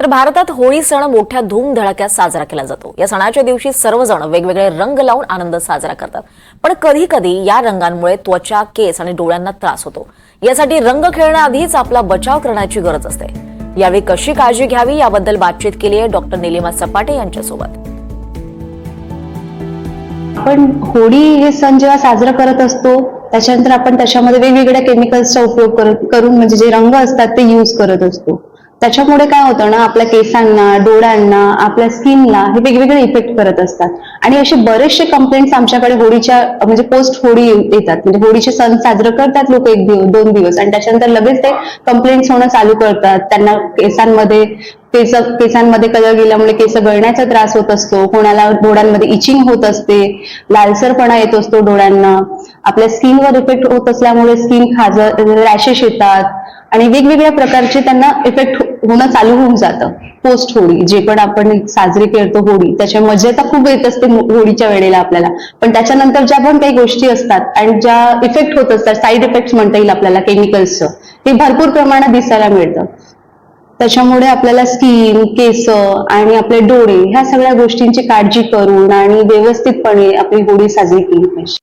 तर भारतात होळी सण मोठ्या धूमधडाक्यात साजरा केला जातो. या सणाच्या दिवशी सर्वजण वेगवेगळे रंग लावून आनंद साजरा करतात. पण कधी कधी या रंगांमुळे त्वचा केस आणि डोळ्यांना त्रास होतो. यासाठी रंग खेळण्याआधीच आपला बचाव करण्याची गरज असते. यावेळी कशी काळजी घ्यावी याबद्दल बातचीत केली आहे डॉक्टर निलिमा सपाटे यांच्यासोबत. आपण होळी हे सण जेव्हा साजरा करत असतो त्याच्यानंतर आपण त्याच्यामध्ये वेगवेगळ्या केमिकल्सचा उपयोग करत करून म्हणजे जे रंग असतात ते यूज करत असतो. त्याच्यामुळे काय होतं ना आपल्या केसांना डोळ्यांना आपल्या स्किनला हे वेगवेगळे इफेक्ट करत असतात. आणि असे बरेचसे कंप्लेंट्स आमच्याकडे होळीच्या म्हणजे पोस्ट होळी येतात. म्हणजे होळीचे सण साजरे करतात लोक एक दिवस दोन दिवस. आणि त्याच्यानंतर लगेच ते कंप्लेंट्स होणं चालू करतात. त्यांना केसांमध्ये केस केसांमध्ये कलर गेल्यामुळे केस गळण्याचा त्रास होत असतो. कोणाला डोळ्यांमध्ये इचिंग होत असते. लालसरपणा येत असतो डोळ्यांना. आपल्या स्किनवर इफेक्ट होत असल्यामुळे स्किन खाज रॅशेस येतात. आणि वेगवेगळ्या प्रकारचे त्यांना इफेक्ट होणं चालू होऊन जातं. पोस्ट होळी जे पण आपण साजरी करतो होळी त्याच्या मजा तर खूप येत असते होळीच्या वेळेला आपल्याला. पण त्याच्यानंतर ज्या पण काही गोष्टी असतात आणि ज्या इफेक्ट होत असतात साईड इफेक्ट म्हणता येईल आपल्याला केमिकल्सचं ते भरपूर प्रमाणात दिसायला मिळतं. त्याच्यामुळे आपल्याला स्किन केस आणि आपले डोळे ह्या सगळ्या गोष्टींची काळजी करून आणि व्यवस्थितपणे आपली होळी साजरी केली पाहिजे.